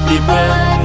happy birthday.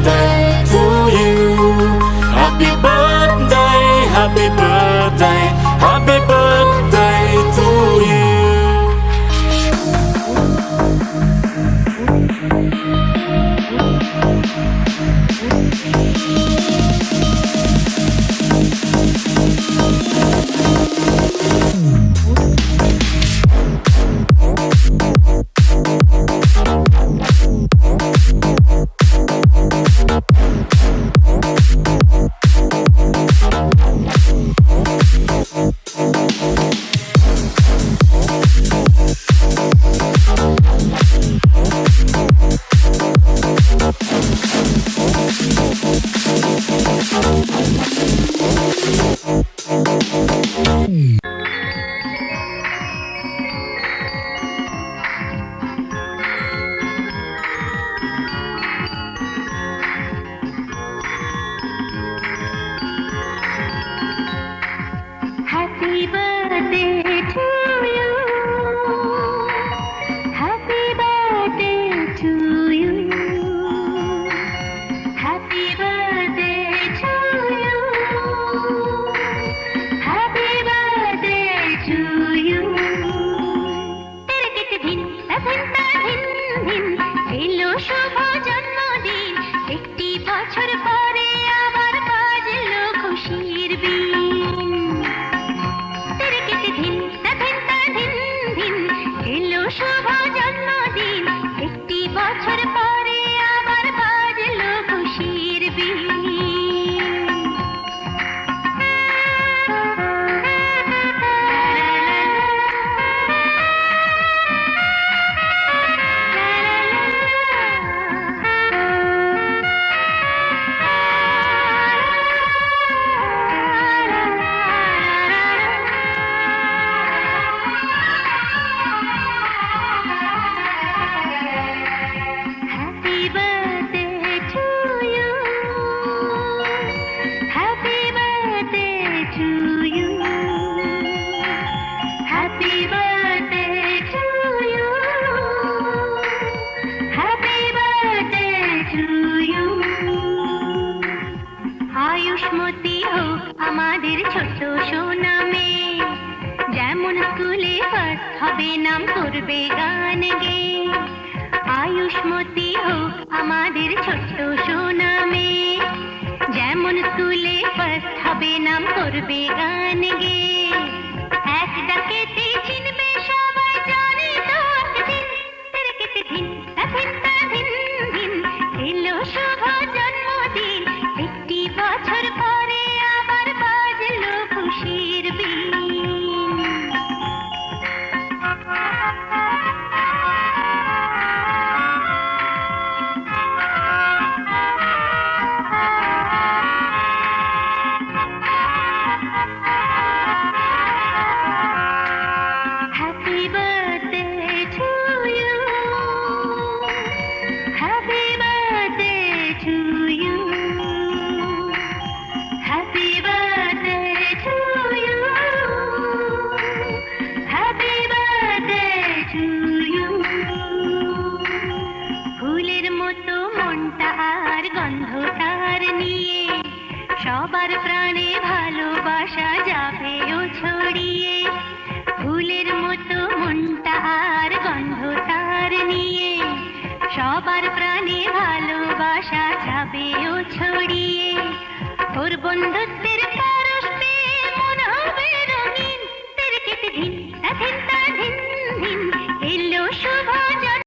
বছর পর আয়ুষ্মতি হোক আমাদের ছোট্ট সোনামে মেয়ে যেমন স্কুলে ফার্স্ট হবে নাম করবে গান গে আয়ুষ্মতি হোক আমাদের ছোট্ট সোনামে মেয়ে যেমন স্কুলে ফার্স্ট হবে নাম করবে গান গে এক ডাকেতে চিনবে সবাই জানে তো একদিন তেরে দিন সবার প্রাণে ভালোবাসা যাবে ও ছড়িয়ে ফুলের মতো মনটা আর গন্ধ তার নিয়ে সবার প্রাণে ভালোবাসা যাবে ও ছড়িয়ে ওর বন্ধুত্বের পারস্তে মন হবে রঙিন তের কেটে